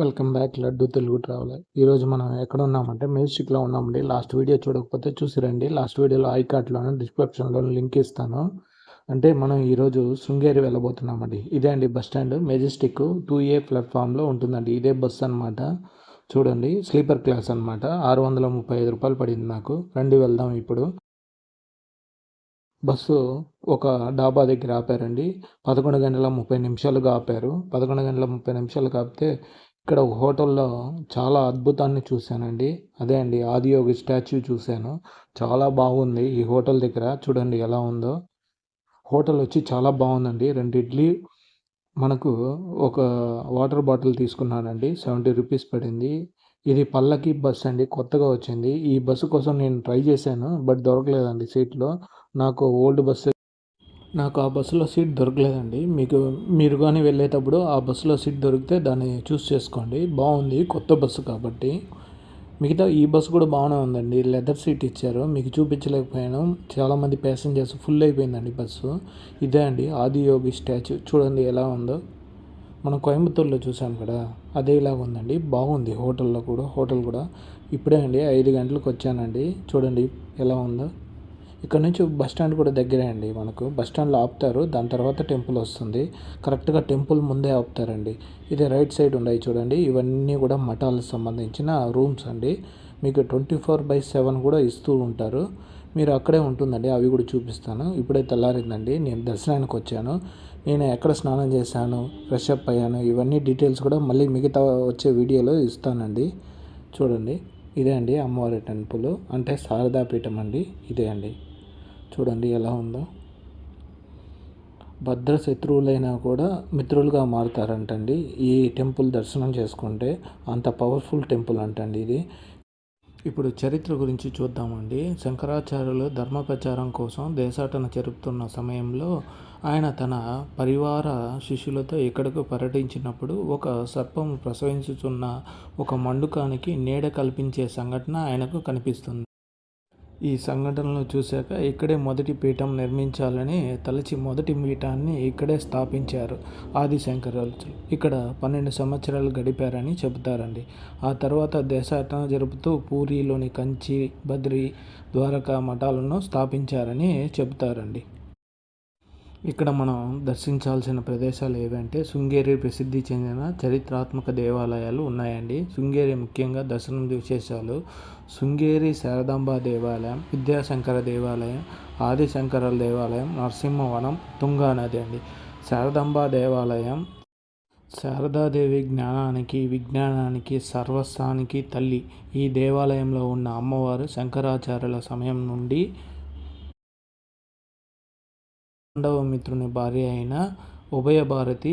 Welcome back Laddu Telugu traveller ఈరోజు మనం ఎక్కడ ఉన్నామంటే మేజిక్లో ఉన్నామండి. లాస్ట్ వీడియో చూడకపోతే చూసి రండి లాస్ట్ వీడియోలో ఐ కార్డ్లోను డిస్క్రిప్షన్లో లింక్ ఇస్తాను. అంటే మనం ఈరోజు శృంగేరి వెళ్ళబోతున్నామండి. ఇదే అండి bus stand Majestic two A ప్లాట్ఫామ్లో ఉంటుందండి. ఇదే బస్ అనమాట చూడండి స్లీపర్ క్లాస్ అనమాట ఆరు వందల ముప్పై ఐదు రూపాయలు పడింది నాకు. రండి వెళ్దాం ఇప్పుడు. బస్సు ఒక డాబా దగ్గర ఆపారండి. పదకొండు గంటల ముప్పై నిమిషాలుగా ఆపారు. పదకొండు గంటల ముప్పై నిమిషాలు ఆపితే ఇక్కడ ఒక హోటల్లో చాలా అద్భుతాన్ని చూశానండి. అదే అండి ఆదియోగి స్టాచ్యూ చూశాను. చాలా బాగుంది ఈ హోటల్ దగ్గర. చూడండి ఎలా ఉందో. హోటల్ వచ్చి చాలా బాగుందండి. రెండు ఇడ్లీ మనకు ఒక వాటర్ బాటిల్ తీసుకున్నానండి. సెవెంటీ రూపీస్ పడింది. ఇది పల్లకి బస్ అండి కొత్తగా వచ్చింది. ఈ బస్సు కోసం నేను ట్రై చేశాను బట్ దొరకలేదండి సీట్లో. నాకు ఓల్డ్ బస్సు నాకు ఆ బస్సులో సీట్ దొరకలేదండి. మీకు మీరు కానీ వెళ్ళేటప్పుడు ఆ బస్సులో సీట్ దొరికితే దాన్ని చూస్ చేసుకోండి. బాగుంది కొత్త బస్సు కాబట్టి. మిగతా ఈ బస్సు కూడా బాగానే ఉందండి. లెదర్ సీట్ ఇచ్చారు. మీకు చూపించలేకపోయాను. చాలామంది ప్యాసింజర్స్ ఫుల్ అయిపోయిందండి బస్సు. ఇదే అండి ఆదియోగి స్టాచ్యూ. చూడండి ఎలా ఉందో. మనం కోయంబత్తూరులో చూసాం కదా. అదే ఇలా ఉందండి. బాగుంది హోటల్లో కూడా హోటల్ కూడా. ఇప్పుడే అండి ఐదు గంటలకు వచ్చానండి. చూడండి ఎలా ఉందో. ఇక్కడ నుంచి బస్ స్టాండ్ కూడా దగ్గరే అండి మనకు. బస్ స్టాండ్లో ఆపుతారు. దాని తర్వాత టెంపుల్ వస్తుంది. కరెక్ట్గా టెంపుల్ ముందే ఆపుతారండి. ఇది రైట్ సైడ్ ఉన్నాయి చూడండి. ఇవన్నీ కూడా మఠాలకు సంబంధించిన రూమ్స్ అండి. మీకు ట్వంటీ ఫోర్ బై సెవెన్ కూడా ఇస్తూ ఉంటారు. మీరు అక్కడే ఉంటుందండి. అవి కూడా చూపిస్తాను. ఇప్పుడే తెల్లారిందండి. నేను దర్శనానికి వచ్చాను. నేను ఎక్కడ స్నానం చేశాను ఫ్రెష్ అప్ అయ్యాను ఇవన్నీ డీటెయిల్స్ కూడా మళ్ళీ మిగతా వచ్చే వీడియోలో ఇస్తానండి. చూడండి. ఇదే అండి అమ్మవారి టెంపుల్. అంటే శారదాపీఠం అండి. ఇదే అండి. చూడండి ఎలా ఉందో. భద్ర శత్రువులైనా కూడా మిత్రులుగా మారుతారంటండి. ఈ టెంపుల్ దర్శనం చేసుకుంటే అంత పవర్ఫుల్ టెంపుల్ అంటండి ఇది. ఇప్పుడు చరిత్ర గురించి చూద్దామండి. శంకరాచార్యులు ధర్మ ప్రచారం కోసం దేశాటన జరుపుతున్న సమయంలో ఆయన తన పరివార శిష్యులతో ఇక్కడకు పర్యటించినప్పుడు ఒక సర్పం ప్రసవించుతున్న ఒక మండుకానికి నీడ కల్పించే సంఘటన ఆయనకు కనిపిస్తుంది. ఈ సంఘటనలు చూశాక ఇక్కడే మొదటి పీఠం నిర్మించాలని తలచి మొదటి పీఠాన్ని ఇక్కడే స్థాపించారు ఆదిశంకరాలు. ఇక్కడ పన్నెండు సంవత్సరాలు గడిపారని చెబుతారండి. ఆ తర్వాత దేశాటన జరుపుతూ పూరిలోని కంచి బద్రి ద్వారకా మఠాలను స్థాపించారని చెబుతారండి. ఇక్కడ మనం దర్శించాల్సిన ప్రదేశాలు ఏవంటే శృంగేరి ప్రసిద్ధి చెందిన చరిత్రాత్మక దేవాలయాలు ఉన్నాయండి. శృంగేరి ముఖ్యంగా దర్శనం విశేషాలు శృంగేరి శారదాంబ దేవాలయం విద్యాశంకర దేవాలయం ఆదిశంకర దేవాలయం నరసింహవనం తుంగానది అండి. శారదాంబ దేవాలయం శారదాదేవి జ్ఞానానికి విజ్ఞానానికి సర్వస్వానికి తల్లి. ఈ దేవాలయంలో ఉన్న అమ్మవారు శంకరాచార్యుల సమయం నుండి పాండవ మిత్రుని భార్య అయిన ఉభయ భారతి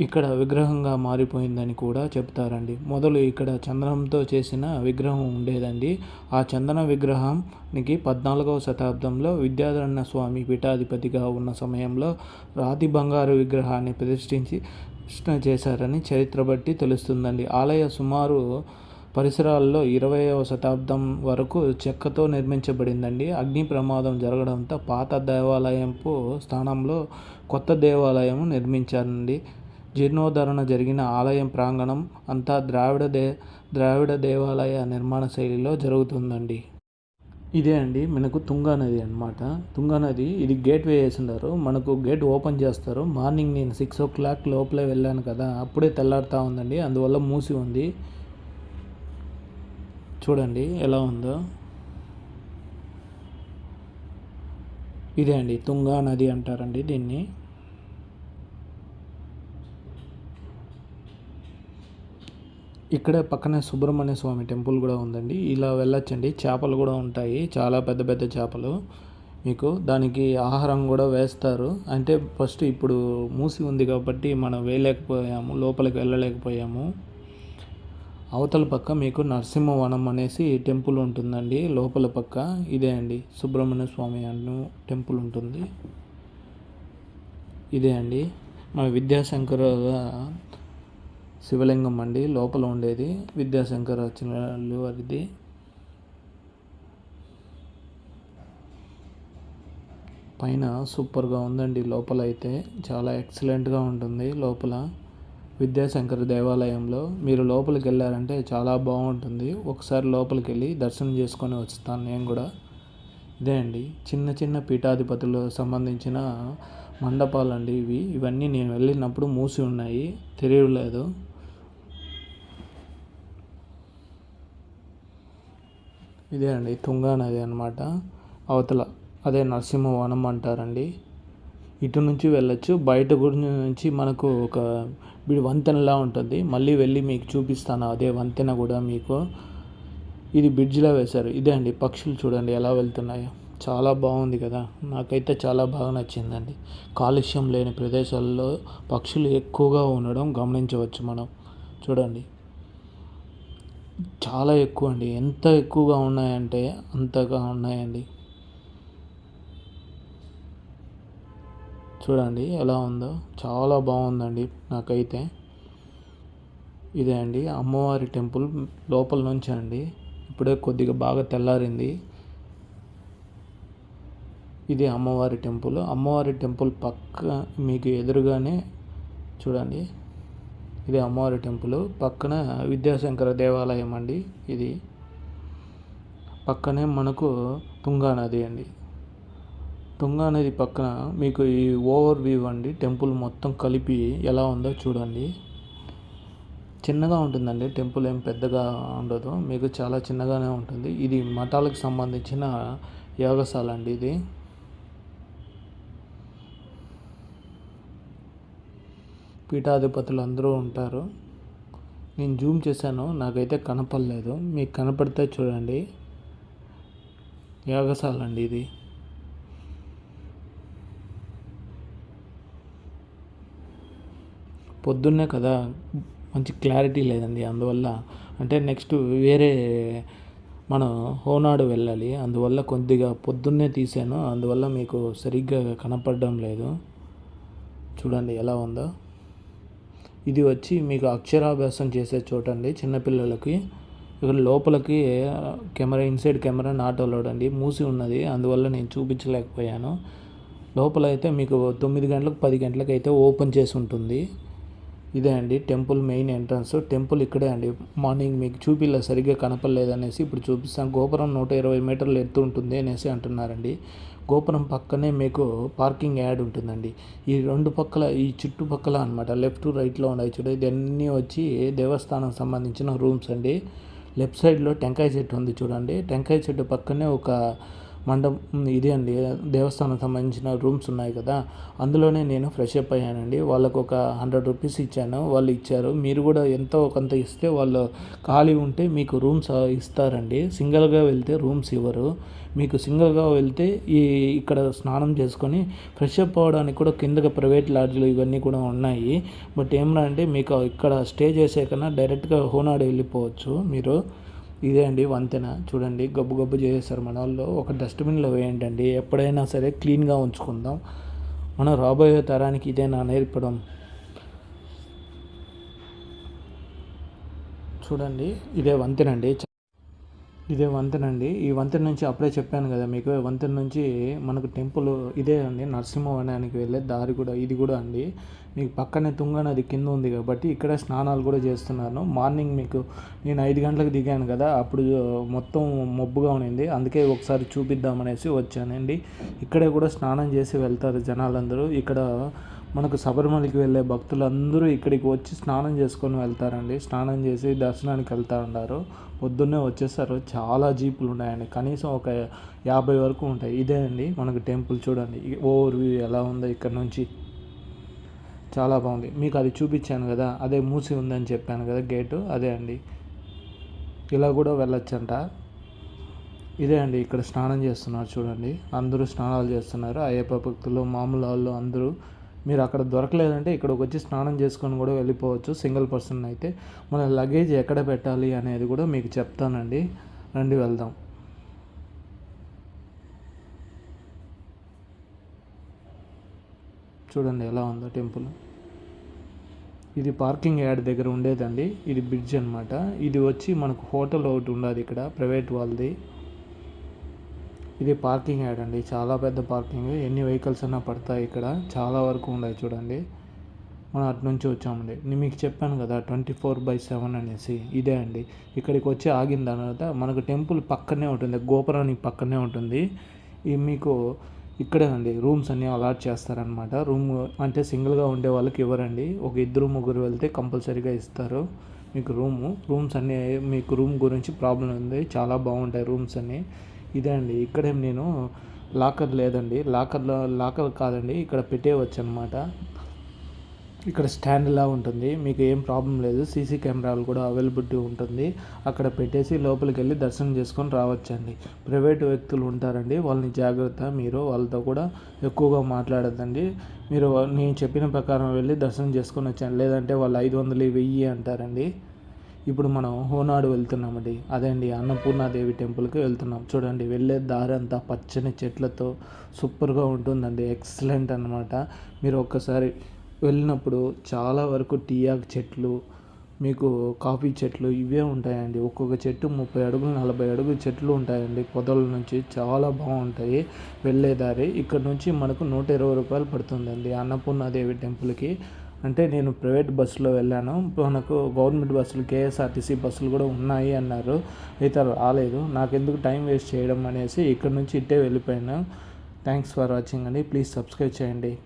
ఇక్కడ విగ్రహంగా మారిపోయిందని కూడా చెప్తారండి మొదలు ఇక్కడ చందనంతో చేసిన విగ్రహం ఉండేదండి. ఆ చందన విగ్రహానికి పద్నాలుగవ శతాబ్దంలో విద్యాధరణ స్వామి పీఠాధిపతిగా ఉన్న సమయంలో రాతి బంగారు విగ్రహాన్ని ప్రతిష్ఠించి చేశారని చరిత్ర బట్టి తెలుస్తుందండి. ఆలయ సుమారు పరిసరాల్లో ఇరవైవ శతాబ్దం వరకు చెక్కతో నిర్మించబడిందండి. అగ్ని ప్రమాదం జరగడంతో పాత దేవాలయంపు స్థానంలో కొత్త దేవాలయం నిర్మించారండి జీర్ణోద్ధరణ జరిగిన ఆలయం ప్రాంగణం అంతా ద్రావిడ దే ద్రావిడ దేవాలయ నిర్మాణ శైలిలో జరుగుతుందండి. ఇదే అండి మనకు తుంగా నది అనమాట తుంగా నది ఇది గేట్ వే వేసినారు. మనకు గేట్ ఓపెన్ చేస్తారు. మార్నింగ్ నేను సిక్స్ ఓ క్లాక్ లోపలే వెళ్ళాను కదా అప్పుడే తెల్లారుతూ ఉందండి. అందువల్ల మూసి ఉంది. చూడండి ఎలా ఉందో. ఇదే అండి తుంగా నది అంటారండి దీన్ని. ఇక్కడే పక్కనే సుబ్రహ్మణ్య స్వామి టెంపుల్ కూడా ఉందండి. ఇలా వెళ్ళొచ్చండి చేపలు కూడా ఉంటాయి చాలా పెద్ద పెద్ద చేపలు. మీకు దానికి ఆహారం కూడా వేస్తారు. అంటే ఫస్ట్ ఇప్పుడు మూసి ఉంది కాబట్టి మనం వేయలేకపోయాము లోపలికి వెళ్ళలేకపోయాము. అవతల పక్క మీకు నరసింహవనం అనేసి టెంపుల్ ఉంటుందండి. లోపల పక్క ఇదే అండి. సుబ్రహ్మణ్య స్వామి అను టెంపుల్ ఉంటుంది. ఇదే అండి. మన విద్యాశంకర శివలింగం అండి. లోపల ఉండేది విద్యాశంకర రచనలు అది పైన సూపర్గా ఉందండి. లోపల అయితే చాలా ఎక్సలెంట్గా ఉంటుంది. లోపల విద్యాశంకర్ దేవాలయంలో మీరు లోపలికి వెళ్ళారంటే చాలా బాగుంటుంది. ఒకసారి లోపలికి వెళ్ళి దర్శనం చేసుకొని వస్తాను నేను కూడా. ఇదే అండి. చిన్న చిన్న పీఠాధిపతులు సంబంధించిన మండపాలండి ఇవి. ఇవన్నీ నేను వెళ్ళినప్పుడు మూసి ఉన్నాయి. తెలియలేదు ఇదే అండి. తుంగా నది అనమాట అవతల అదే నరసింహవనం అంటారండి. ఇటు నుంచి వెళ్ళొచ్చు. బయట గుడి నుంచి మనకు ఒక వంతెనలా ఉంటుంది. మళ్ళీ వెళ్ళి మీకు చూపిస్తాను. అదే వంతెన కూడా మీకు. ఇది బ్రిడ్జ్లా వేశారు. ఇదే అండి. పక్షులు చూడండి ఎలా వెళ్తున్నాయో. చాలా బాగుంది కదా. నాకైతే చాలా బాగా నచ్చిందండి. కాలుష్యం లేని ప్రదేశాల్లో పక్షులు ఎక్కువగా ఉండడం గమనించవచ్చు మనం. చూడండి. చాలా ఎక్కువ అండి ఎంత ఎక్కువగా ఉన్నాయంటే అంతగా ఉన్నాయండి. చూడండి ఎలా ఉందో. చాలా బాగుందండి నాకైతే. ఇదే అండి అమ్మవారి టెంపుల్ లోపల నుంచి అండి. ఇప్పుడే కొద్దిగా బాగా తెల్లారింది. ఇది అమ్మవారి టెంపుల్. అమ్మవారి టెంపుల్ పక్క మీకు ఎదురుగానే చూడండి. ఇది అమ్మవారి టెంపుల్. పక్కన విద్యాశంకర దేవాలయం అండి ఇది. పక్కనే మనకు తుంగా నది అండి. తుంగా నది పక్కన మీకు ఈ ఓవర్ వ్యూ అండి. టెంపుల్ మొత్తం కలిపి ఎలా ఉందో చూడండి. చిన్నగా ఉంటుందండి. టెంపుల్ ఏం పెద్దగా ఉండదు. మీకు చాలా చిన్నగానే ఉంటుంది. ఇది మఠాలకు సంబంధించిన యాగశాల అండి ఇది. పీఠాధిపతులు అందరూ ఉంటారు. నేను జూమ్ చేశాను. నాకైతే కనపడలేదు. మీకు కనపడితే చూడండి. యాగశాల అండి ఇది. పొద్దున్నే కదా మంచి క్లారిటీ లేదండి. అందువల్ల అంటే నెక్స్ట్ వేరే మనం హోనాడు వెళ్ళాలి. అందువల్ల కొద్దిగా పొద్దున్నే తీసాను. అందువల్ల మీకు సరిగ్గా కనపడడం లేదు. చూడండి ఎలా ఉందో. ఇది వచ్చి మీకు అక్షరాభ్యాసం చేసే చోట అండి. చిన్నపిల్లలకి ఇక్కడ లోపలికి camera inside camera not allowed అండి. మూసి ఉన్నది. అందువల్ల నేను చూపించలేకపోయాను. లోపల అయితే మీకు తొమ్మిది గంటలకు పది గంటలకు అయితే ఓపెన్ చేసి ఉంటుంది. ఇదే అండి టెంపుల్ మెయిన్ ఎంట్రన్స్. టెంపుల్ ఇక్కడే అండి. మార్నింగ్ మీకు చూపిల్ల సరిగ్గా కనపడలేదు అనేసి ఇప్పుడు చూపిస్తాను గోపురం నూట ఇరవై మీటర్లు ఎత్తు ఉంటుంది అనేసి అంటున్నారండి. గోపురం పక్కనే మీకు పార్కింగ్ యాడ్ ఉంటుందండి. ఈ రెండు పక్కల ఈ చుట్టుపక్కల అనమాట లెఫ్ట్ రైట్లో ఉన్నాయి చూడ. ఇదన్నీ వచ్చి దేవస్థానం సంబంధించిన రూమ్స్ అండి. లెఫ్ట్ సైడ్లో టెంకాయ చెట్టు ఉంది చూడండి. టెంకాయ చెట్టు పక్కనే ఒక మండపం ఇదే అండి. దేవస్థానం సంబంధించిన రూమ్స్ ఉన్నాయి కదా. అందులోనే నేను ఫ్రెష్ అప్ అయ్యానండి. వాళ్ళకు ఒక హండ్రెడ్ రూపీస్ ఇచ్చాను. వాళ్ళు ఇచ్చారు. మీరు కూడా ఎంతో కొంత ఇస్తే వాళ్ళు ఖాళీ ఉంటే మీకు రూమ్స్ ఇస్తారండి. సింగిల్గా వెళ్తే రూమ్స్ ఇవ్వరు. మీకు సింగిల్గా వెళ్తే ఈ ఇక్కడ స్నానం చేసుకొని ఫ్రెష్ అప్ అవ్వడానికి కూడా కిందకి ప్రైవేట్ లాడ్జ్లు ఇవన్నీ కూడా ఉన్నాయి. బట్ ఏమన్నా అంటే మీకు ఇక్కడ స్టే చేసే కన్నా డైరెక్ట్గా హోనాడు వెళ్ళిపోవచ్చు మీరు. ఇదే అండి వంతెన. చూడండి గబ్బు గబ్బు చేసేస్తారు మన వాళ్ళు. ఒక డస్ట్బిన్లో వేయండి అండి ఎప్పుడైనా సరే క్లీన్గా ఉంచుకుందాం. మనం రాబోయే తరానికి ఇదే నా నేర్పడం చూడండి ఇదే వంతెనండి ఇదే వంతెనండి. ఈ వంతెన నుంచి అప్పుడే చెప్పాను కదా మీకు వంతెన నుంచి మనకు టెంపుల్ ఇదే అండి. నరసింహవనానికి వెళ్ళే దారి కూడా ఇది కూడా అండి. మీకు పక్కనే తుంగ నది కింద ఉంది కాబట్టి ఇక్కడ స్నానాలు కూడా చేస్తున్నాను. మార్నింగ్ మీకు నేను ఐదు గంటలకు దిగాను కదా అప్పుడు మొత్తం మబ్బుగా ఉండింది. అందుకే ఒకసారి చూపిద్దామనేసి వచ్చానండి. ఇక్కడే కూడా స్నానం చేసి వెళ్తారు జనాలందరూ. ఇక్కడ మనకు శబరిమలకి వెళ్ళే భక్తులందరూ ఇక్కడికి వచ్చి స్నానం చేసుకొని వెళ్తారండి. స్నానం చేసి దర్శనానికి వెళ్తూ ఉన్నారు పొద్దున్నే వచ్చేసారు చాలా జీపులు ఉన్నాయండి. కనీసం ఒక యాభై వరకు ఉంటాయి. ఇదే అండి మనకు టెంపుల్ చూడండి. ఓవర్ వ్యూ ఎలా ఉందో ఇక్కడ నుంచి. చాలా బాగుంది. మీకు అది చూపించాను కదా. అదే మూసి ఉందని చెప్పాను కదా గేటు. అదే అండి. ఇలా కూడా వెళ్ళొచ్చంట. ఇదే అండి ఇక్కడ స్నానం చేస్తున్నారు చూడండి. అందరూ స్నానాలు చేస్తున్నారు. అయ్యప్ప భక్తులు మామూలు వాళ్ళు అందరూ మీరు అక్కడ దొరకలేదంటే ఇక్కడికి వచ్చి స్నానం చేసుకొని కూడా వెళ్ళిపోవచ్చు సింగిల్ పర్సన్ అయితే. మన లగేజ్ ఎక్కడ పెట్టాలి అనేది కూడా మీకు చెప్తానండి. రండి వెళ్దాం. చూడండి ఎలా ఉందో టెంపుల్. ఇది పార్కింగ్ యార్డ్ దగ్గర ఉండేదండి. ఇది బ్రిడ్జ్ అనమాట ఇది వచ్చి మనకు హోటల్ ఒకటి ఉండదు ఇక్కడ ప్రైవేట్ వాళ్ళది. ఇది పార్కింగ్ యాడ్ అండి. చాలా పెద్ద పార్కింగ్. ఎన్ని వెహికల్స్ అయినా పడతాయి ఇక్కడ. చాలా వరకు ఉన్నాయి చూడండి. మనం అటు నుంచి వచ్చామండి. నేను మీకు చెప్పాను కదా ట్వంటీ ఫోర్ బై సెవెన్ అనేసి. ఇదే అండి. ఇక్కడికి వచ్చి ఆగిన తర్వాత మనకు టెంపుల్ పక్కనే ఉంటుంది. గోపురానికి పక్కనే ఉంటుంది. ఇది మీకు ఇక్కడే అండి. రూమ్స్ అన్నీ అలాట్ చేస్తారనమాట రూమ్ అంటే సింగిల్గా ఉండే వాళ్ళకి ఇవ్వరండి. ఒక ఇద్దరు ముగ్గురు వెళ్తే కంపల్సరీగా ఇస్తారు మీకు రూము. రూమ్స్ అన్నీ మీకు రూమ్ గురించి ప్రాబ్లం ఉంది. చాలా బాగుంటాయి రూమ్స్ అన్నీ. ఇదే అండి. ఇక్కడేం నేను లాకర్ లేదండి. లాకర్లో లాకర్ కాదండి. ఇక్కడ పెట్టేయవచ్చు అనమాట ఇక్కడ స్టాండ్లా ఉంటుంది. మీకు ఏం ప్రాబ్లం లేదు. సీసీ కెమెరాలు కూడా అవైలబిలిటీ ఉంటుంది. అక్కడ పెట్టేసి లోపలికి వెళ్ళి దర్శనం చేసుకొని రావచ్చండి. ప్రైవేట్ వ్యక్తులు ఉంటారండి. వాళ్ళని జాగ్రత్త మీరు. వాళ్ళతో కూడా ఎక్కువగా మాట్లాడద్దండి. మీరు నేను చెప్పిన ప్రకారం వెళ్ళి దర్శనం చేసుకొని వచ్చాను లేదంటే వాళ్ళు ఐదు వందలు వెయ్యి అంటారండి. ఇప్పుడు మనం హోనాడు వెళ్తున్నామండి. అదే అండి అన్నపూర్ణాదేవి టెంపుల్కి వెళ్తున్నాం. చూడండి వెళ్ళే దారి అంతా పచ్చని చెట్లతో సూపర్గా ఉంటుందండి. ఎక్సలెంట్ అనమాట మీరు ఒక్కసారి వెళ్ళినప్పుడు చాలా వరకు టీయాక్ చెట్లు మీకు కాఫీ చెట్లు ఇవే ఉంటాయండి. ఒక్కొక్క చెట్టు ముప్పై అడుగులు నలభై అడుగులు చెట్లు ఉంటాయండి. పొదల నుంచి చాలా బాగుంటాయి. వెళ్ళే దారి ఇక్కడ నుంచి మనకు నూట ఇరవై రూపాయలు పడుతుందండి. అన్నపూర్ణాదేవి టెంపుల్కి అంటే నేను ప్రైవేట్ బస్సులో వెళ్ళాను. మనకు గవర్నమెంట్ బస్సులు కేఎస్ఆర్టీసీ బస్సులు కూడా ఉన్నాయి అన్నారు. అయితే రాలేదు. నాకెందుకు టైం వేస్ట్ చేయడం అనేసి ఇక్కడ నుంచి ఇట్టే వెళ్ళిపోయాను. థ్యాంక్స్ ఫర్ వాచింగ్ అండి. ప్లీజ్ సబ్స్క్రైబ్ చేయండి.